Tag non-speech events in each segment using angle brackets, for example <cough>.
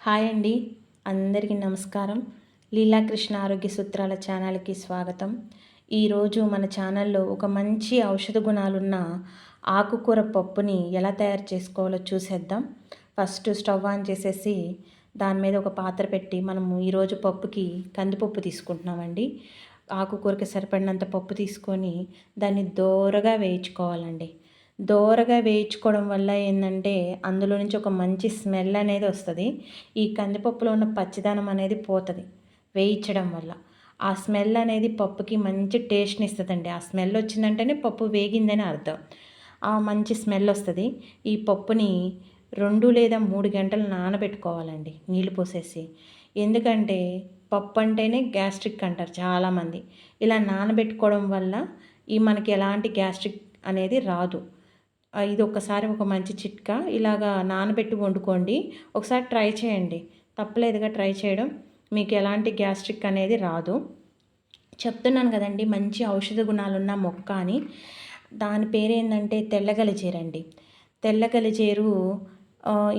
Hi అండి. అందరికీ నమస్కారం. లీలాకృష్ణ ఆరోగ్య సూత్రాల ఛానల్కి స్వాగతం. ఈరోజు మన ఛానల్లో ఒక మంచి ఔషధ గుణాలున్న ఆకుకూర పప్పుని ఎలా తయారు చేసుకోవాలో చూసేద్దాం. ఫస్ట్ స్టవ్ ఆన్ చేసేసి దాని మీద ఒక పాత్ర పెట్టి మనము ఈరోజు పప్పుకి కందిపప్పు తీసుకుంటున్నామండి. ఆకుకూరకి సరిపడినంత పప్పు తీసుకొని దాన్ని దోరగా వేయించుకోవాలండి. దోరగా వేయించుకోవడం వల్ల ఏంటంటే అందులో నుంచి ఒక మంచి స్మెల్ అనేది వస్తుంది. ఈ కందిపప్పులో ఉన్న పచ్చిదనం అనేది పోతుంది వేయించడం వల్ల. ఆ స్మెల్ అనేది పప్పుకి మంచి టేస్ట్ని ఇస్తుందండి. ఆ స్మెల్ వచ్చిందంటేనే పప్పు వేగిందని అర్థం. ఆ మంచి స్మెల్ వస్తుంది. ఈ పప్పుని రెండు లేదా మూడు గంటలు నానబెట్టుకోవాలండి నీళ్ళు పోసేసి. ఎందుకంటే పప్పు అంటేనే గ్యాస్ట్రిక్ అంటారు చాలామంది. ఇలా నానబెట్టుకోవడం వల్ల ఈ మనకి ఎలాంటి గ్యాస్ట్రిక్ అనేది రాదు. ఇది ఒకసారి ఒక మంచి చిట్కా. ఇలాగా నానబెట్టి వండుకోండి. ఒకసారి ట్రై చేయండి. తప్పలేదుగా ట్రై చేయడం. మీకు ఎలాంటి గ్యాస్ట్రిక్ అనేది రాదు. చెప్తున్నాను కదండి మంచి ఔషధ గుణాలున్న మొక్క అని. దాని పేరు ఏంటంటే తెల్లగలిజేరండి. తెల్లగలిజేరు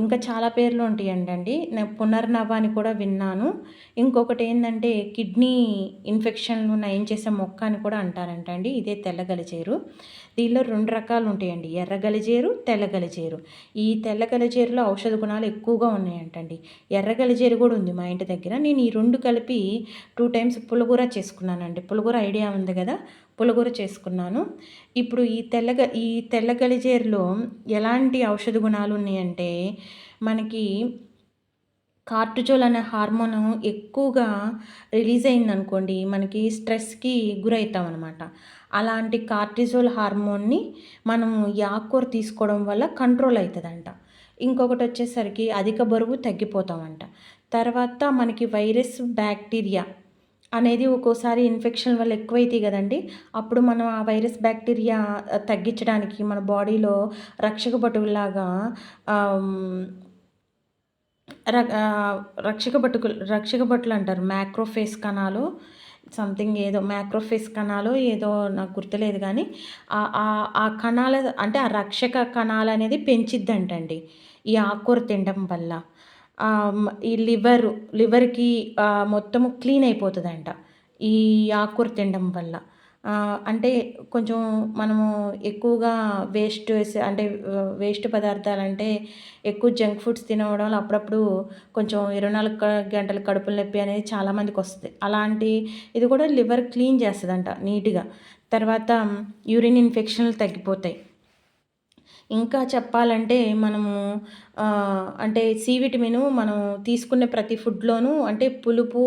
ఇంకా చాలా పేర్లు ఉంటాయండి అండి నేను పునర్నవ అని కూడా విన్నాను. ఇంకొకటి ఏంటంటే కిడ్నీ ఇన్ఫెక్షన్లు నయం చేసే మొక్క అని కూడా అంటారంట అండి ఇదే తెల్ల గలిజేరు దీనిలో రెండు రకాలు ఉంటాయండి. ఎర్ర గలిజేరు తెల్ల గలిజేరు ఈ తెల్ల గలిజేరులో ఔషధ గుణాలు ఎక్కువగా ఉన్నాయంటండి. ఎర్ర గలిజేరు కూడా ఉంది మా ఇంటి దగ్గర. నేను ఈ రెండు కలిపి టూ టైమ్స్ పులగూర చేసుకున్నానండి. పులగూర ఐడియా ఉంది కదా. పులగూర చేసుకున్నాను. ఇప్పుడు ఈ తెల్లగ ఈ తెల్ల గలిజేరులో ఎలాంటి ఔషధ గుణాలు ఉన్నాయంటే మనకి కార్టిజోల్ అనే హార్మోన్ ఎక్కువగా రిలీజ్ అయిందనుకోండి మనకి స్ట్రెస్కి గురవుతాం అనమాట అలాంటి కార్టిజోల్ హార్మోన్ని మనం యాకూర తీసుకోవడం వల్ల కంట్రోల్ అవుతుందంట ఇంకొకటి వచ్చేసరికి అధిక బరువు తగ్గిపోతామంట. తర్వాత మనకి వైరస్ బ్యాక్టీరియా అనేది ఒక్కోసారి ఇన్ఫెక్షన్ వల్ల ఎక్కువైతాయి కదండి. అప్పుడు మనం ఆ వైరస్ బ్యాక్టీరియా తగ్గించడానికి మన బాడీలో రక్షక పటువులాగా రక్షక బటుకులు రక్షక బట్టులు అంటారు. మ్యాక్రోఫేస్ కణాలు సంథింగ్ ఏదో మ్యాక్రోఫేస్ కణాలు ఏదో నాకు గుర్తులేదు కానీ ఆ కణాల అంటే ఆ రక్షక కణాలు అనేది పెంచిద్దంటండి. ఈ ఆకుకూర తినడం వల్ల. ఈ లివర్ లివర్కి మొత్తము క్లీన్ అయిపోతుందంట ఈ ఆకుకూర తినడం వల్ల. అంటే కొంచెం మనము ఎక్కువగా వేస్ట్ వేసే అంటే వేస్ట్ పదార్థాలు అంటే ఎక్కువ జంక్ ఫుడ్స్ తినడం వల్ల అప్పుడప్పుడు కొంచెం ఇరవై నాలుగు గంటల కడుపులు నొప్పి అనేది చాలామందికి వస్తుంది. అలాంటి ఇది కూడా లివర్ క్లీన్ చేస్తుందంట నీట్గా. తర్వాత యూరిన్ ఇన్ఫెక్షన్లు తగ్గిపోతాయి. ఇంకా చెప్పాలంటే మనము అంటే సి విటమిన్ మనం తీసుకునే ప్రతి ఫుడ్లోనూ అంటే పులుపు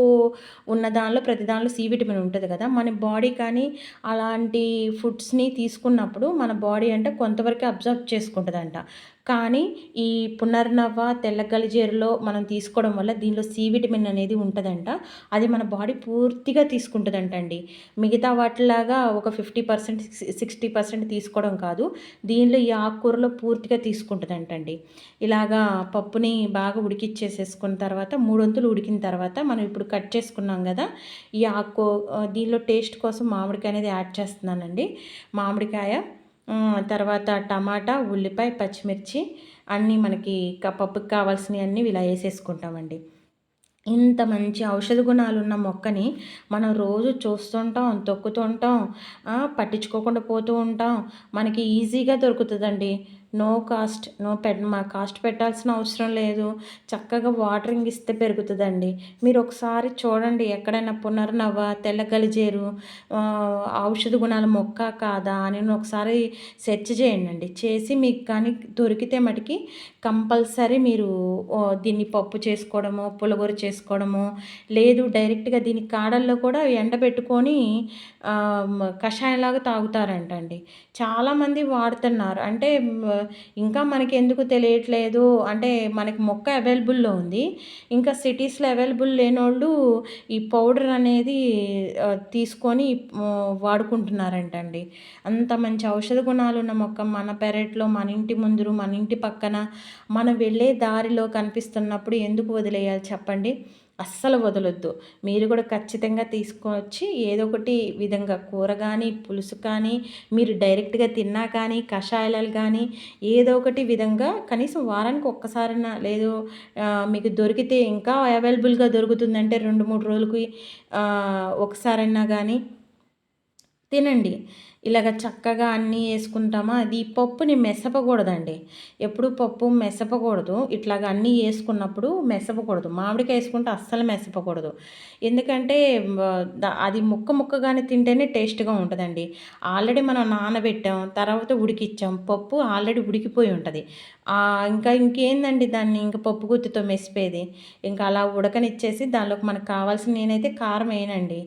ఉన్న దానిలో ప్రతి దానిలో సి విటమిన్ ఉంటుంది కదా. మన బాడీ కానీ అలాంటి ఫుడ్స్ని తీసుకున్నప్పుడు మన బాడీ అంటే కొంతవరకు అబ్జర్వ్ చేసుకుంటుందంట. కానీ ఈ పునర్నవ తెల్లగలిజేరులో మనం తీసుకోవడం వల్ల దీనిలో సి విటమిన్ అనేది ఉంటుందంట. అది మన బాడీ పూర్తిగా తీసుకుంటుందంట అండి మిగతా వాటిలాగా ఒక ఫిఫ్టీ పర్సెంట్ సిక్స్టీ పర్సెంట్ తీసుకోవడం కాదు. దీనిలో ఈ ఆకుకూరలో పూర్తిగా తీసుకుంటుందంటండి. ఇలా ఇలాగా పప్పుని బాగా ఉడికిచ్చేసేసుకున్న తర్వాత మూడొంతులు ఉడికిన తర్వాత మనం ఇప్పుడు కట్ చేసుకున్నాం కదా ఈ ఆకు దీనిలో టేస్ట్ కోసం మామిడికాయ అనేది యాడ్ చేస్తున్నానండి. మామిడికాయ తర్వాత టమాటా ఉల్లిపాయ పచ్చిమిర్చి అన్నీ మనకి పప్పుకి కావాల్సినవి అన్నీ ఇలా వేసేసుకుంటామండి. ఇంత మంచి ఔషధ గుణాలు ఉన్న మొక్కని మనం రోజు చూస్తుంటాం తొక్కుతుంటాం పట్టించుకోకుండా పోతూ ఉంటాం. మనకి ఈజీగా దొరుకుతుందండి. నో కాస్ట్ నో పెట్ మా కాస్ట్ పెట్టాల్సిన అవసరం లేదు. చక్కగా వాటరింగ్ ఇస్తే పెరుగుతుందండి. మీరు ఒకసారి చూడండి ఎక్కడైనా పునర్నవ తెల్ల గలిజేరు ఔషధ గుణాల మొక్క కాదా అని ఒకసారి సెర్చ్ చేయండి చేసి మీకు కానీ దొరికితే మటుకి కంపల్సరీ మీరు దీన్ని పప్పు చేసుకోవడము పులగూర చేసుకోవడము లేదు డైరెక్ట్గా దీని కాడల్లో కూడా ఎండబెట్టుకొని కషాయంలాగా తాగుతారంటండి. చాలామంది వాడుతున్నారు. అంటే ఇంకా మనకి ఎందుకు తెలియట్లేదు? అంటే మనకి మొక్క అవైలబుల్లో ఉంది. ఇంకా సిటీస్లో అవైలబుల్ లేనోళ్ళు ఈ పౌడర్ అనేది తీసుకొని వాడుకుంటున్నారంటండి. అంత మంచి ఔషధ గుణాలు ఉన్న మొక్క మన పెరట్లో మన ఇంటి ముందు మన ఇంటి పక్కన మనం వెళ్ళే దారిలో కనిపిస్తున్నప్పుడు ఎందుకు వదిలేయాలి చెప్పండి? అస్సలు వదలొద్దు. మీరు కూడా ఖచ్చితంగా తీసుకొచ్చి ఏదో ఒకటి విధంగా కూర కానీ పులుసు కానీ మీరు డైరెక్ట్గా తిన్నా కానీ కషాయాలు కానీ ఏదో ఒకటి విధంగా కనీసం వారానికి ఒక్కసారైనా లేదు మీకు దొరికితే ఇంకా అవైలబుల్గా దొరుకుతుందంటే రెండు మూడు రోజులకి ఒకసారైనా కానీ తినండి. ఇలాగ చక్కగా అన్నీ వేసుకుంటామా? అది పప్పుని మెసపకూడదండి. ఎప్పుడు పప్పు మెసపకూడదు. ఇట్లాగ అన్నీ వేసుకున్నప్పుడు మెసపకూడదు. మామిడికాయ వేసుకుంటే అస్సలు మెసపకూడదు. ఎందుకంటే అది ముక్క ముక్కగానే తింటేనే టేస్ట్గా ఉంటుందండి. ఆల్రెడీ మనం నానబెట్టాం తర్వాత ఉడికిచ్చాం పప్పు ఆల్రెడీ ఉడికిపోయి ఉంటుంది. ఇంకా ఇంకేందండి దాన్ని? ఇంకా పప్పు గుత్తితో మెసిపోయేది ఇంకా అలా ఉడకనిచ్చేసి దానిలోకి మనకు కావాల్సిన నేనైతే కారం వేయనండి.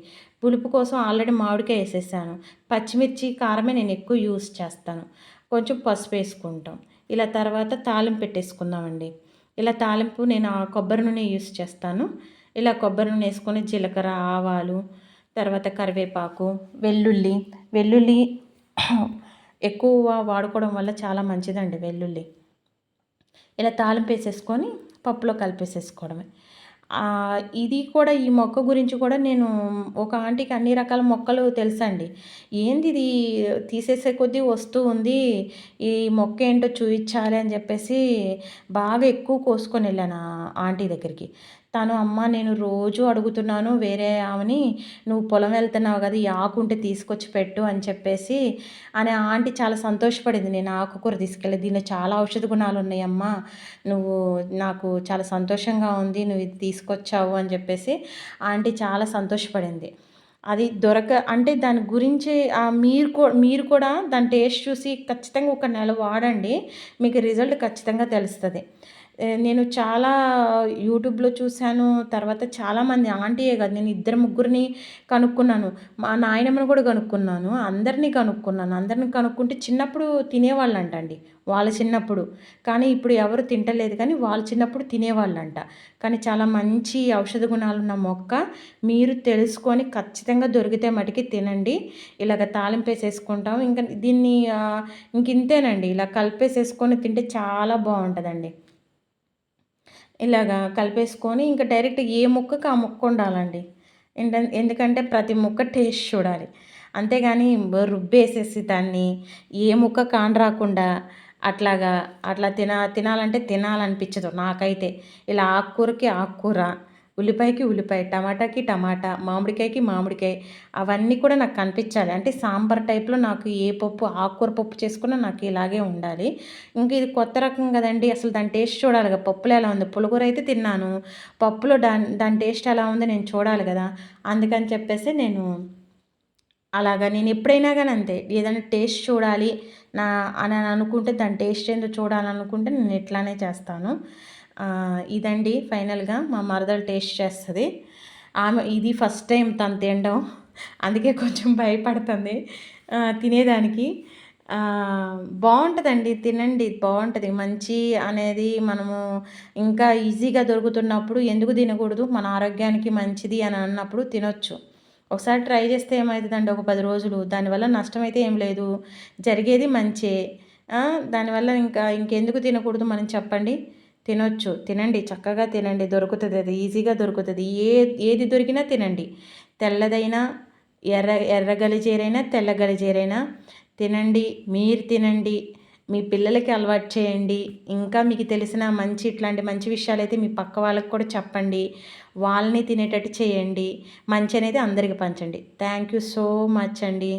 పులుపు కోసం ఆల్రెడీ మామిడికాయ వేసేసాను. పచ్చిమిర్చి కారమే నేను ఎక్కువ యూస్ చేస్తాను. కొంచెం పసుపు వేసుకుంటాం. ఇలా తర్వాత తాలింపు పెట్టేసుకుందామండి. ఇలా తాలింపు నేను కొబ్బరి నూనె యూస్ చేస్తాను. ఇలా కొబ్బరి నూనె వేసుకొని జీలకర్ర ఆవాలు తర్వాత కరివేపాకు వెల్లుల్లి. వెల్లుల్లి <clears throat> ఎక్కువ వాడుకోవడం వల్ల చాలా మంచిదండి వెల్లుల్లి. ఇలా తాలింపు వేసేసుకొని పప్పులో కలిపేసేసుకోవడమే. ఇది కూడా ఈ మొక్క గురించి కూడా నేను ఒక ఆంటీకి అన్ని రకాల మొక్కలు తెలుసండి. ఏంది ఇది? తీసేసే కొద్దీ వస్తూ ఉంది. ఈ మొక్క ఏంటో చూపించాలి అని చెప్పేసి బాగా ఎక్కువ కోసుకొని వెళ్ళాను ఆంటీ దగ్గరికి. తను అమ్మ నేను రోజు అడుగుతున్నాను వేరే ఆమెని. నువ్వు పొలం వెళ్తున్నావు కదా ఈ ఆకు ఉంటే తీసుకొచ్చి పెట్టు అని చెప్పేసి అని ఆంటీ చాలా సంతోషపడింది. నేను ఆకుకూర తీసుకెళ్ళి దీనిలో చాలా ఔషధ గుణాలు ఉన్నాయమ్మా నువ్వు నాకు చాలా సంతోషంగా ఉంది నువ్వు ఇది తీసుకొచ్చావు అని చెప్పేసి ఆంటీ చాలా సంతోషపడింది. అది దొరక అంటే దాని గురించి మీరు కూ మీరు కూడా దాని టేస్ట్ చూసి ఖచ్చితంగా ఒక నెల వాడండి. మీకు రిజల్ట్ ఖచ్చితంగా తెలుస్తుంది. నేను చాలా యూట్యూబ్లో చూశాను. తర్వాత చాలామంది ఆంటీయే కాదు నేను ఇద్దరు ముగ్గురిని కనుక్కున్నాను. మా నాయనమ్మను కూడా కనుక్కున్నాను. అందరినీ కనుక్కున్నాను. అందరిని కనుక్కుంటే చిన్నప్పుడు తినేవాళ్ళు అండి వాళ్ళ చిన్నప్పుడు. కానీ ఇప్పుడు ఎవరు తింటలేదు కానీ వాళ్ళ చిన్నప్పుడు తినేవాళ్ళంట. కానీ చాలా మంచి ఔషధ గుణాలు ఉన్న మొక్క మీరు తెలుసుకొని ఖచ్చితంగా దొరికితే మటుకి తినండి. ఇలాగ తాలింపేసేసుకుంటాం ఇంకా దీన్ని ఇంక ఇంతేనండి. ఇలా కలిపేసేసుకొని తింటే చాలా బాగుంటుందండి. ఇలాగా కలిపేసుకొని ఇంకా డైరెక్ట్ ఏ ముక్కకు ఆ ముక్క ఉండాలండి. ఎందుకంటే ప్రతి ముక్క టేస్ట్ చూడాలి. అంతేగాని రుబ్బేసేసి దాన్ని ఏ ముక్క కానరాకుండా అట్లాగా అట్లా తిన తినాలంటే తినాలనిపించదు నాకైతే. ఇలా ఆకుకూరకి ఆకుకూర ఉల్లిపాయకి ఉల్లిపాయ టమాటాకి టమాటా మామిడికాయకి మామిడికాయ అవన్నీ కూడా నాకు కనిపించాలి. అంటే సాంబార్ టైప్లో నాకు ఏ పప్పు ఆకుకూర పప్పు చేసుకున్నా నాకు ఇలాగే ఉండాలి. ఇంకా ఇది కొత్త రకం కదండి. అసలు దాని టేస్ట్ చూడాలి కదా. పప్పులో ఎలా ఉంది? పులుగుర అయితే తిన్నాను. పప్పులో దాని దాని టేస్ట్ ఎలా ఉంది నేను చూడాలి కదా. అందుకని చెప్పేసి నేను అలాగా నేను ఎప్పుడైనా కానీ అంతే. ఏదైనా టేస్ట్ చూడాలి. నా అని అనుకుంటే దాని టేస్ట్ ఏందో చూడాలనుకుంటే నేను ఇట్లానే చేస్తాను. ఇదండి ఫైనల్గా మా మరదలు టేస్ట్ చేస్తుంది. ఆమె ఇది ఫస్ట్ టైం తను తినడం. అందుకే కొంచెం భయపడుతుంది. తినేదానికి. బాగుంటుందండి తినండి బాగుంటుంది. మంచి అనేది మనము ఇంకా ఈజీగా దొరుకుతున్నప్పుడు ఎందుకు తినకూడదు? మన ఆరోగ్యానికి మంచిది అని అన్నప్పుడు తినొచ్చు. ఒకసారి ట్రై చేస్తే ఏమవుతుందండి ఒక పది రోజులు. దానివల్ల నష్టమైతే ఏం లేదు. జరిగేది మంచే. దానివల్ల ఇంకా ఇంకెందుకు తినకూడదు మనం చెప్పండి. తినొచ్చు. తినండి చక్కగా తినండి. దొరుకుతుంది అది ఈజీగా దొరుకుతుంది. ఏ ఏది దొరికినా తినండి. తెల్లదైనా ఎర్ర ఎర్ర గలిజేరైనా తెల్ల గలిజేరైనా తినండి. మీరు తినండి. మీ పిల్లలకి అలవాటు చేయండి. ఇంకా మీకు తెలిసిన మంచి ఇట్లాంటి మంచి విషయాలు అయితే మీ పక్క వాళ్ళకి కూడా చెప్పండి. వాళ్ళని తినేటట్టు చేయండి. మంచి అనేది అందరికి పంచండి. థ్యాంక్ యూ సో మచ్ అండి.